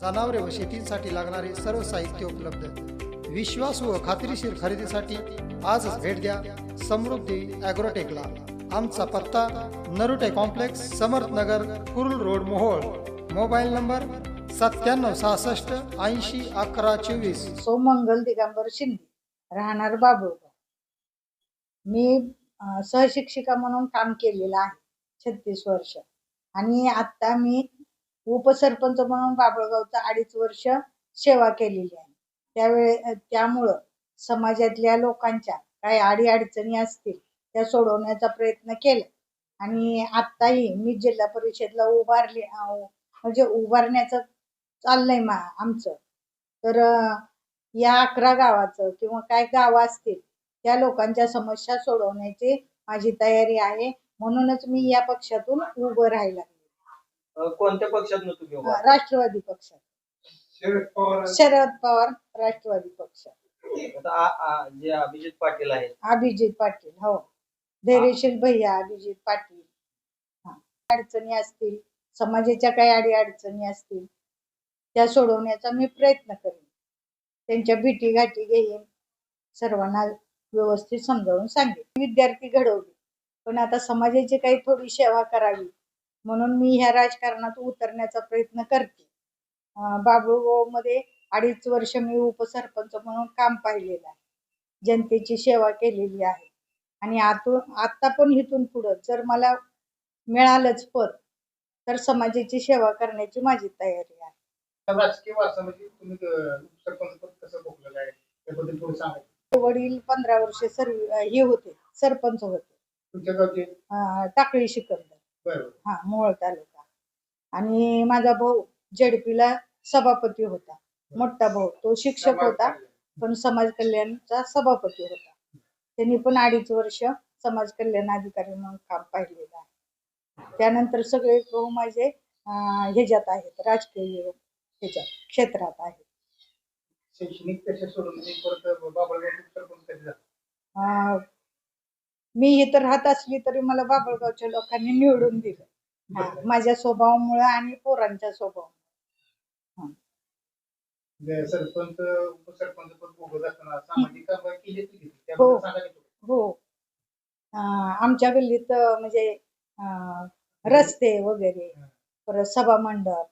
जनावरे व शेतीसाठी लागणारे सर्व साहित्य उपलब्ध विश्वास व खात्रीशीर खरेदीसाठी आजच भेट द्या समृद्धी ॲग्रोटेकला. आमचा पत्ता Narute complex Samarth Nagar Kurul road Mohol. Mobile number सत्त्याण्णव सहासष्ट ऐंशी अकरा चोवीस. सोमंगल दिगंबर शिंदे. राहणार बाबुळगाव. मी सहशिक्षिका म्हणून काम केलेलं आहे छत्तीस वर्ष. आणि आत्ता मी उपसरपंच म्हणून बाबळगावचा अडीच वर्ष सेवा केलेली आहे. त्यावेळे त्यामुळं समाजातल्या लोकांच्या काही अडी अडचणी असतील त्या सोडवण्याचा प्रयत्न केला. आणि आत्ताही मी जिल्हा परिषदला उभारली म्हणजे उभारण्याचं चाललंय मा आमचं. तर या अकरा गावाचं किंवा काय गावं असतील त्या लोकांच्या समस्या सोडवण्याची माझी तयारी आहे. म्हणूनच मी या पक्षातून उभं राहायला अ, कोणत्या पक्षात तुम्ही उभा? राष्ट्रवादी पक्षात शरद पवार. शरद पवार राष्ट्रवादी पक्ष. आता आ- आ- जे अभिजित पाटील आहेत. अभिजित पाटील हो. धैर्यशील भैया अभिजित पाटील. हा. अडचणी असतील समाजाच्या काही अडी अडचणी असतील त्या सोडवण्याचा मी प्रयत्न करेन. त्यांच्या भेटी गाठी घेईन. सर्वांना व्यवस्थित समजावून सांगेन. विद्यार्थी घडवले. पण आता समाजाची काही थोडी सेवा करावी. म्हणून मी ह्या राजकारणात उतरण्याचा प्रयत्न करते. अं, बाबुळगावमध्ये अडीच वर्ष मी उपसरपंच म्हणून काम पाहिलेलं आहे. जनतेची सेवा केलेली आहे. आणि आतून आता पण इथून पुढं जर मला मिळालंच पद तर समाजाची सेवा करण्याची माझी तयारी आहे. वडील पंधरा वर्ष सर्व हे होते सरपंच होते. टाकळी सिकंदर बरोबर. हा मोहोळ तालुका. आणि माझा भाऊ जेडपीला सभापती होता. मोठा भाऊ तो शिक्षक होता पण समाज कल्याणचा सभापती होता. त्यांनी पण अडीच वर्ष समाज कल्याण अधिकारी म्हणून काम पाहिलेलं आहे. त्यानंतर सगळे भाऊ माझे अं, ह्याच्यात आहेत राजकीय ह्याच्यात क्षेत्रात आहेत. शैक्षणिक पेशा सोडून मी परत बाबाळगाव सरपंच कधी झाला? अं, मी इथं राहत असली तरी मला बाबळगावच्या लोकांनी निवडून दिलं. हा, माझ्या स्वभावामुळे आणि पोरांच्या स्वभाव सरपंच उपसरपंच पद भोगत असताना सामाजिक कारवाई केली होती हो. त्याबद्दल सांगा की थोडं. हो. अं, आमच्या गल्लीत अं, म्हणजे अं, रस्ते वगैरे परत सभा मंडप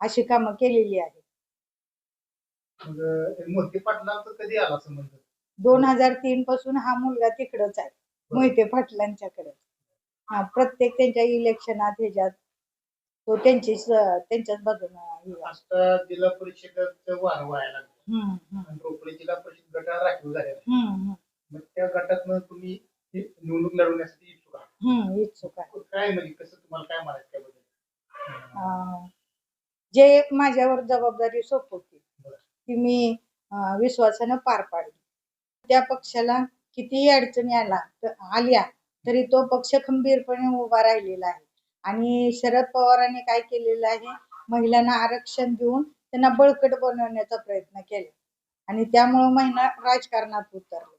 अशी कामं केलेली आहेत. मग पाटलांचा कधी आला संबंध? दोन हजार तीन पासून हा मुलगा तिकडच आहे. मोहिते पाटलांच्याकडे. हा प्रत्येक त्यांच्या इलेक्शनात ह्याच्यात तो त्यांची त्यांच्याच. आता जिल्हा परिषदेचं वार व्हायला लागलं. आणि जिल्हा परिषद गटा राखीव झाले हम्म, हम्म, मग त्या गटातनं तुम्ही ही निवडणूक लढवण्यासाठी इच्छुक आहात? इच्छुक आहे. काय म्हणजे कसं तुम्हाला काय म्हणायचं त्याबद्दल? अं, जे माझ्यावर जबाबदारी सोपवली बरं. ती मी अं, विश्वासानं पार पाडली त्या पक्षाला कितीही अडचणी आला तर आल्या तरी तो पक्ष खंबीरपणे उभा राहिलेला आहे. आणि शरद पवारांनी काय केलेलं आहे? महिलांना आरक्षण देऊन त्यांना बळकट बनवण्याचा प्रयत्न केला. आणि त्यामुळे महिला राजकारणात उतरले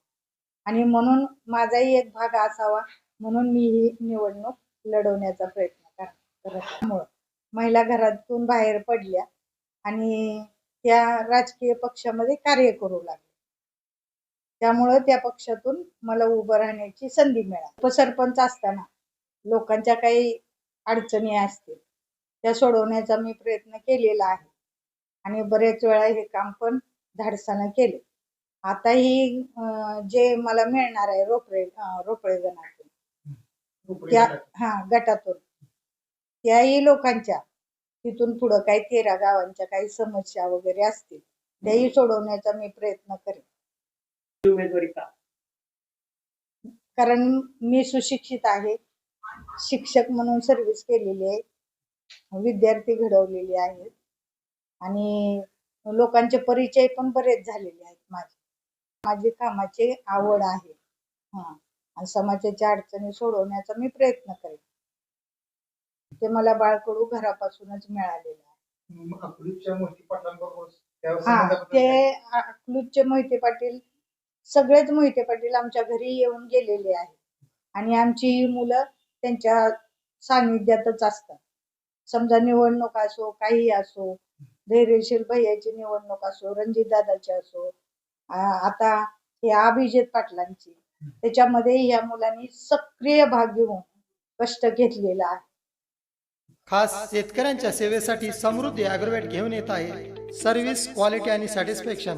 आणि म्हणून माझाही एक भाग असावा म्हणून मी ही निवडणूक लढवण्याचा प्रयत्न कर- करत महिला घरातून बाहेर पडल्या आणि त्या राजकीय पक्षामध्ये कार्य करू लागल्या. त्यामुळं त्या पक्षातून मला उभं राहण्याची संधी मिळाली. उपसरपंच असताना लोकांच्या काही अडचणी असतील त्या सोडवण्याचा मी प्रयत्न केलेला आहे. आणि बरेच वेळा हे काम पण धाडसानं केले. आताही अं, जे मला मिळणार आहे रोपळे रोपळे गणातून त्या. हा गटातून त्याही लोकांच्या तिथून पुढं काही तेरा गावांच्या काही समस्या वगैरे असतील त्याही सोडवण्याचा मी प्रयत्न करेन. उमेदवारी का कारण मी सुशिक्षित आहे. शिक्षक म्हणून सर्व्हिस केलेली आहे. विद्यार्थी घडवलेले आहेत. आणि लोकांचे परिचय पण बरेच झालेले आहेत माझे. माझी कामाची आवड आहे. हा. आणि समाजाच्या अडचणी सोडवण्याचा मी प्रयत्न करेन. ते मला बाळकडू घरापासूनच मिळालेलं आहे. हा. ते काय? अकलूजचे मोहिते पाटील सगळेच मोहिते पाटील आमच्या घरी येऊन गेलेले आहेत. आणि आमची ही मुलं त्यांच्या सानिध्यातच असतात. समजा निवडणूक असो काही असो धैर्यशील भैयाची निवडणूक असो रणजितदादाची असो आता हे अभिजित पाटलांची. त्याच्यामध्ये या मुलांनी सक्रिय भाग घेऊन कष्ट घेतलेला आहे. खास शेतकऱ्यांच्या सेवेसाठी समृद्धी अॅग्रोवेट घेऊन येत आहे. सर्व्हिस क्वालिटी आणि सॅटिस्फॅक्शन.